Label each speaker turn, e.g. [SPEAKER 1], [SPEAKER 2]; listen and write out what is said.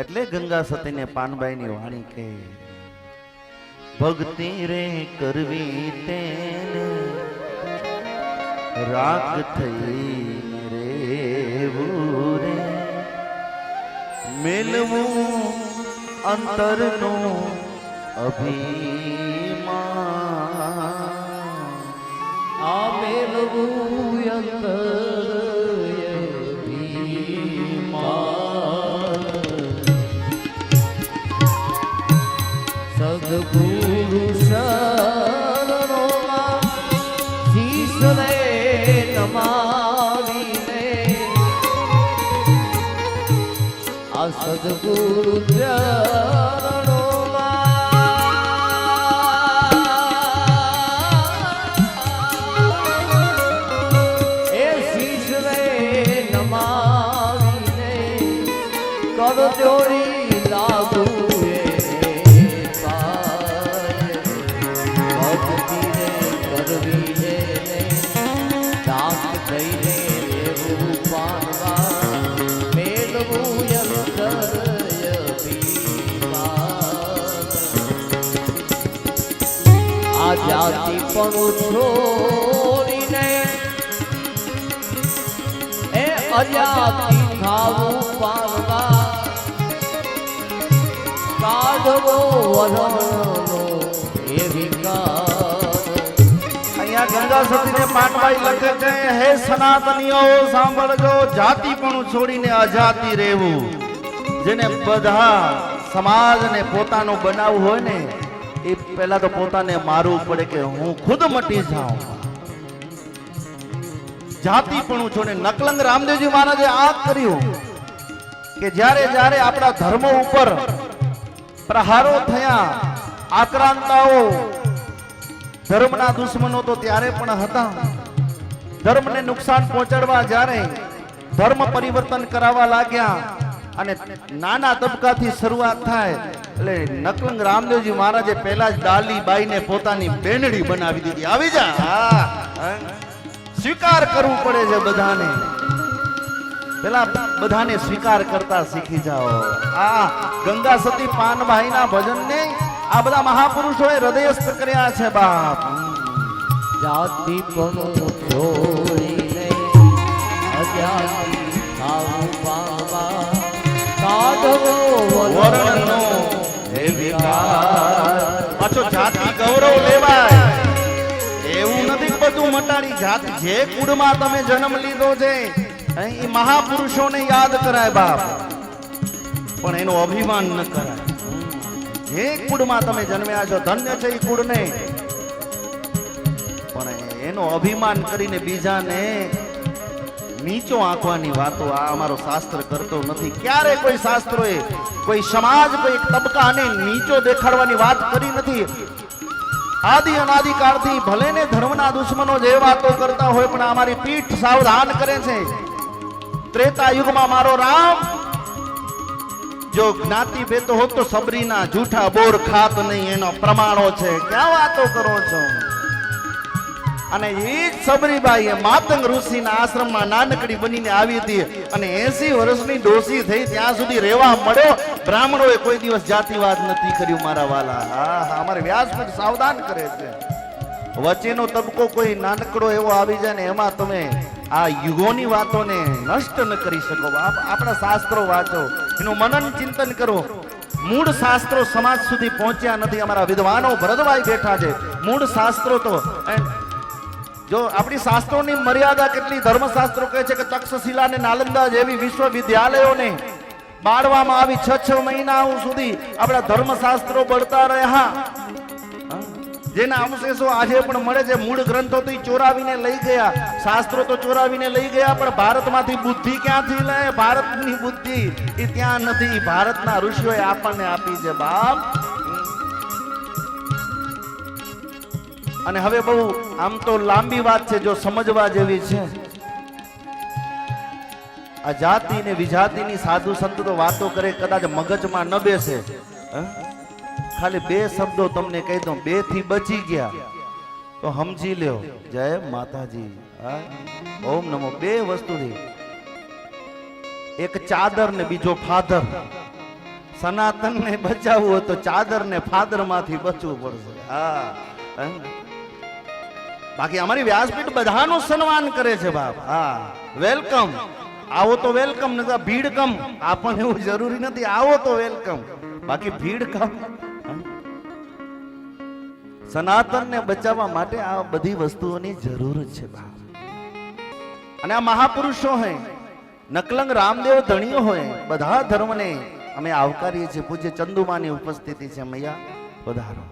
[SPEAKER 1] એટલે ગંગા સતીને પાનબાઈની વાણી કે ભક્તિ રે કરવી તેને રાગ થઈ રે. મેલવું અંતરનું અભિમાન.
[SPEAKER 2] સદગુરુ ચરણોમાં એ શીશને નમાવીને કર જોડી જાતિ પણ છોડીને એ અજાતિ ખાવું પામવા કાઢવો વરણનો એ
[SPEAKER 1] અહીંયા ગંગા સતીને પાનબાઈ લખે છે, હે સનાતનીઓ, સાંભળજો, જાતિ છોડીને અજાતિ રહેવું. જેને બધા સમાજને પોતાનું બનાવવું હોય ને એ પહેલા તો પોતાને મારવું પડે કે હું ખુદ મટી જાઉં. જાતિ પણ છોડે નકલંગ રામદેવજી મહારાજે આ કર્યું કે જ્યારે જ્યારે આપણા ધર્મ ઉપર પ્રહારો થયા, આક્રાંતાઓ, ધર્મના દુશ્મનો તો ત્યારે પણ હતા. ધર્મને નુકસાન પહોંચાડવા જ્યારે ધર્મ પરિવર્તન કરાવવા લાગ્યા અને નાના તબકાથી શરૂઆત થાય એટલે નકલંગ રામદેવજી મહારાજે પહેલા જ ડાલી બાઈને પોતાની બેનડી બનાવી દીધી. આવી જા. સ્વીકાર કરવું પડે છે બધાને. પેલા બધાને સ્વીકાર કરતા શીખી જાઓ. આ ગંગા સતી પાનભાઈના ભજનને આ બધા મહાપુરુષોએ હૃદયસ્થ કર્યા છે બાપ.
[SPEAKER 2] જાતિ પણ છોડીને અજાતિ કાઢવો
[SPEAKER 1] વર્ણનો. હે વિકાર. પાછો જાતિ ગૌરવ લેવાય. એવું નથી બધું મટાડી જાત. જે કુળમાં તમે જન્મ લીધો છે એ મહાપુરુષોને યાદ કરાય બાપ. પણ એનો અભિમાન ન કરાય. જે કુળમાં તમે જન્મ્યા છો ધન્ય છે એ કુળને. પણ એનો અભિમાન કરીને બીજાને નીચો આંખવાની વાતો આ અમારો શાસ્ત્ર કરતો નથી. ક્યારે કોઈ શાસ્ત્રોએ, કોઈ સમાજ કોઈ તબકાને નીચો દેખાડવાની વાત કરી નથી. આદિ અનાદિકાળથી ભલે ને ધર્મના દુશ્મનો જે વાતો કરતા હોય, પણ અમારી પીઠ સાવધાન કરે છે. ત્રેતા યુગમાં મારો રામ, જો જ્ઞાતિ ભેતો હોત તો સબરીના જૂઠા બોર ખાત નહીં, એનો પ્રમાણો છે. ક્યાં વાતો કરો છો? અને એ જ સબરીબાઈએ માતંગ ઋષિના આશ્રમમાં નાનકડી બનીને આવી હતી અને એસી વર્ષની ડોસી થઈ ત્યાં સુધી રહેવા મળ્યો. બ્રાહ્મણોએ કોઈ દિવસ જાતિવાદ નથી કર્યું, મારા વાલા. હા હા, અમારે વ્યાસપીઠ સાવધાન કરે છે. વચ્ચેનો તબકો કોઈ નાનકડો એવો આવી જાય ને એમાં તમે આ યુગોની વાતોને નષ્ટ ન કરી શકો. આપ- આપણા શાસ્ત્રો વાંચો, એનું મનન ચિંતન કરો. મૂળ શાસ્ત્રો સમાજ સુધી પહોંચ્યા નથી. અમારા વિદ્વાનો ભરતભાઈ બેઠા છે. મૂળ શાસ્ત્રો તો જો આપણી શાસ્ત્રોની મર્યાદા કેટલી? ધર્મશાસ્ત્રો કહે છે કે તક્ષશિલા અને નાલંદા જેવી વિશ્વવિદ્યાલયોને બાળવામાં આવી છ છ મહિના સુધી આપણા ધર્મશાસ્ત્રો બળતા રહ્યા. જેના અવશેષો આજે પણ મળે છે. મૂળ ગ્રંથો તો ચોરાવીને લઈ ગયા. શાસ્ત્રો તો ચોરાવીને લઈ ગયા, પણ ભારતમાંથી બુદ્ધિ ક્યાંથી લે? ભારતની બુદ્ધિ એ ત્યાં નથી. ભારતના ઋષિઓએ આપણને આપી છે, બાપ. અને હવે બહુ આમ તો લાંબી વાત છે જો સમજવા જેવી છે. આ જાતિ ને વિજાતિની સાધુ સંત તો વાતો કરે, કદાચ મગજમાં ન બેસે. ખાલી બે શબ્દો તમને કહી દઉં, બેથી બચી ગયા. તો સમજી લ્યો. જય માતાજી? ઓમ નમો. બે વસ્તુથી. એક ચાદર ને બીજો ફાધર. સનાતન ને બચાવવું હોય તો ચાદર ને ફાદરમાંથી બચવું પડશે. હે? બાકી અમારી વ્યાસપીઠ બધાનું સન્માન કરે છે બાપ. હા વેલકમ આવો તો વેલકમ ને ભીડ કમ. આપણને એવું જરૂરી નથી, આવો તો વેલકમ બાકી ભીડ કમ. સનાતનને બચાવવા માટે આ બધી વસ્તુઓની જરૂર છે બાપ. અને આ મહાપુરુષો હોય નકલંગ રામદેવ ધણીઓ હોય બધા ધર્મને અમે આવકારીએ છીએ. પૂજ્ય ચંદુમાની ઉપસ્થિતિ છે, મૈયા પધારો